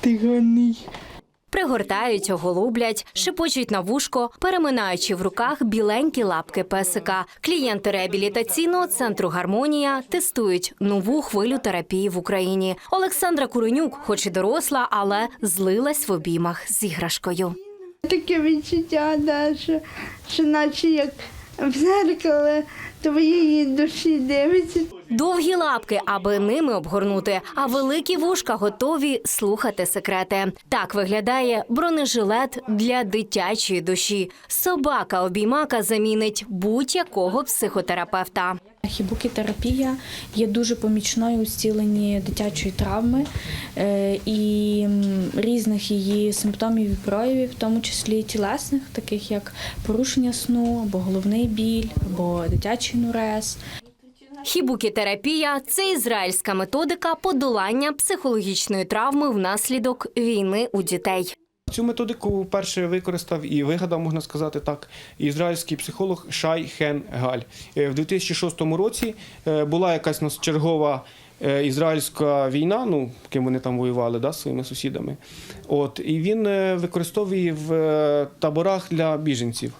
ти гарний. Пригортають, оголублять, шепочуть на вушко, переминаючи в руках біленькі лапки песика. Клієнти реабілітаційного центру Гармонія тестують нову хвилю терапії в Україні. Олександра Куренюк, хоч і доросла, але злилась в обіймах з іграшкою. Таке відчуття, да, що, що наче як в зеркало твоєї душі дивиться. Довгі лапки, аби ними обгорнути, а великі вушка готові слухати секрети. Так виглядає бронежилет для дитячої душі. Собака обіймака замінить будь-якого психотерапевта. Хібукітерапія є дуже помічною у зціленні дитячої травми е, і різних її симптомів і проявів, в тому числі тілесних, таких як порушення сну, або головний біль, або дитячий нурез. Хібукітерапія це ізраїльська методика подолання психологічної травми внаслідок війни у дітей. Цю методику вперше використав і вигадав, можна сказати так, ізраїльський психолог Шай Хен Галь. Е, В 2006 році е, була якась чергова е, ізраїльська війна, ну ким вони там воювали, да, своїми сусідами. От і він використовує в таборах для біженців.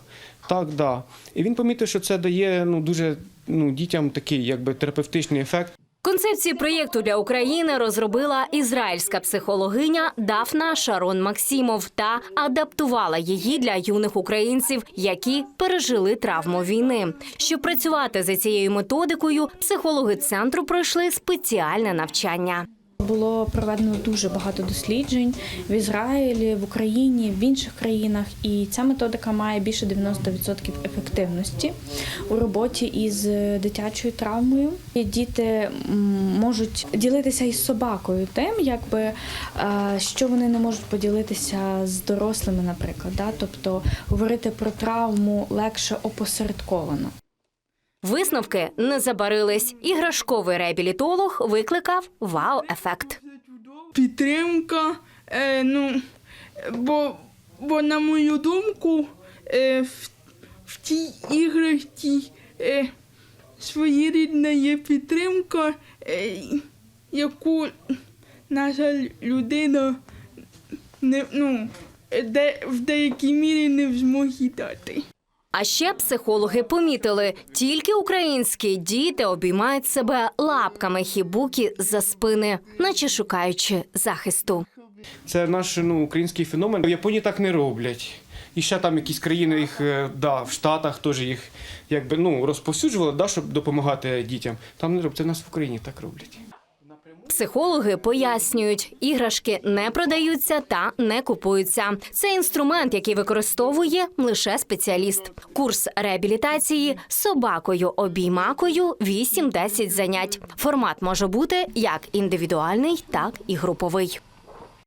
Так, да. І він помітив, що це дає ну дуже ну дітям такий, якби терапевтичний ефект. Концепцію проєкту для України розробила ізраїльська психологиня Дафна Шарон Максимов та адаптувала її для юних українців, які пережили травму війни. Щоб працювати за цією методикою, психологи центру пройшли спеціальне навчання. Було проведено дуже багато досліджень в Ізраїлі, в Україні, в інших країнах, і ця методика має більше 90% ефективності у роботі із дитячою травмою. І діти можуть ділитися із собакою тим, якби е, що вони не можуть поділитися з дорослими, наприклад. Да? Тобто говорити про травму легше опосередковано. Висновки не забарились. Іграшковий реабілітолог викликав вау-ефект. підтримка. Е, ну, бо, бо, на мою думку, е, в, в тій іграшці е, своєрідна є підтримка, е, яку наша людина не, ну, де, в деякій мірі не в змозі дати. А ще психологи помітили, тільки українські діти обіймають себе лапками хібуки за спини, наче шукаючи захисту. Це наш ну, український феномен. В Японії так не роблять. І ще там якісь країни їх е, да, в Штатах теж їх якби ну розповсюджували, да, щоб допомагати дітям. Там не роблять. Це нас в Україні так роблять. Психологи пояснюють, іграшки не продаються та не купуються. Це інструмент, який використовує лише спеціаліст. Курс реабілітації собакою обіймакою 8-10 занять. Формат може бути як індивідуальний, так і груповий.